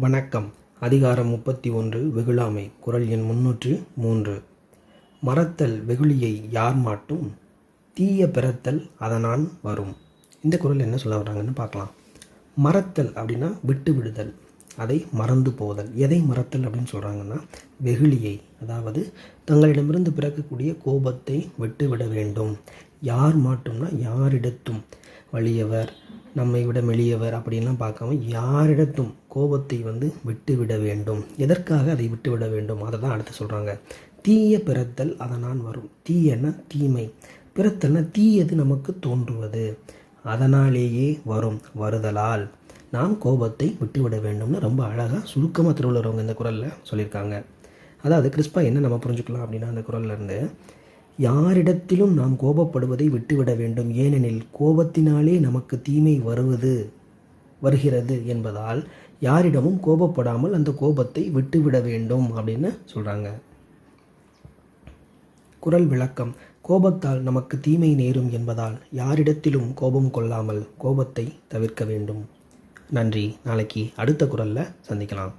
வணக்கம். அதிகாரம் முப்பத்தி ஒன்று வெகுளாமை. குரல் எண் முன்னூற்று மூன்று. மறத்தல் வெகுளியை யார் மாட்டும்? தீய பிறத்தல் அதனான் வரும். இந்த குரல் என்ன சொல்ல வர்றாங்கன்னு பார்க்கலாம். மறத்தல் அப்படின்னா விட்டு விடுதல். அதை மறந்து போதல். எதை மறத்தல் அப்படின்னு சொல்கிறாங்கன்னா வெகுளியை. அதாவது தங்களிடமிருந்து பிறக்கக்கூடிய கோபத்தை விட்டுவிட வேண்டும். யார் மாட்டும்னா யாரிடத்தும். வலியவர் நம்மை விட மெளியவர் அப்படின்லாம் பார்க்காம யாரிடத்தும் கோபத்தை வந்து விட்டுவிட வேண்டும். எதற்காக அதை விட்டுவிட வேண்டும்? அதை தான் அடுத்து சொல்கிறாங்க தீய பிறத்தல் அதனால் வரும். தீயன்னா தீமை. பிறத்தல்னா தீயது நமக்கு தோன்றுவது. அதனாலேயே வரும். வருதலால் நாம் கோபத்தை விட்டுவிட வேண்டும்னு ரொம்ப அழகாக சுருக்கமாக திருவள்ளுவரவங்க இந்த குரலில் சொல்லியிருக்காங்க. அதாவது கிறிஸ்பா என்ன நம்ம புரிஞ்சுக்கலாம் அப்படின்னா அந்த குரல்லேருந்து யாரிடத்திலும் நாம் கோபப்படுவதை விட்டுவிட வேண்டும். ஏனெனில் கோபத்தினாலே நமக்கு தீமை வருவது வருகிறது என்பதால் யாரிடமும் கோபப்படாமல் அந்த கோபத்தை விட்டுவிட வேண்டும் அப்படின்னு சொல்கிறாங்க குரல் விளக்கம். கோபத்தால் நமக்கு தீமை நேரும் என்பதால் யாரிடத்திலும் கோபம் கொள்ளாமல் கோபத்தை தவிர்க்க வேண்டும். நன்றி. நாளைக்கு அடுத்த குரலில் சந்திக்கலாம்.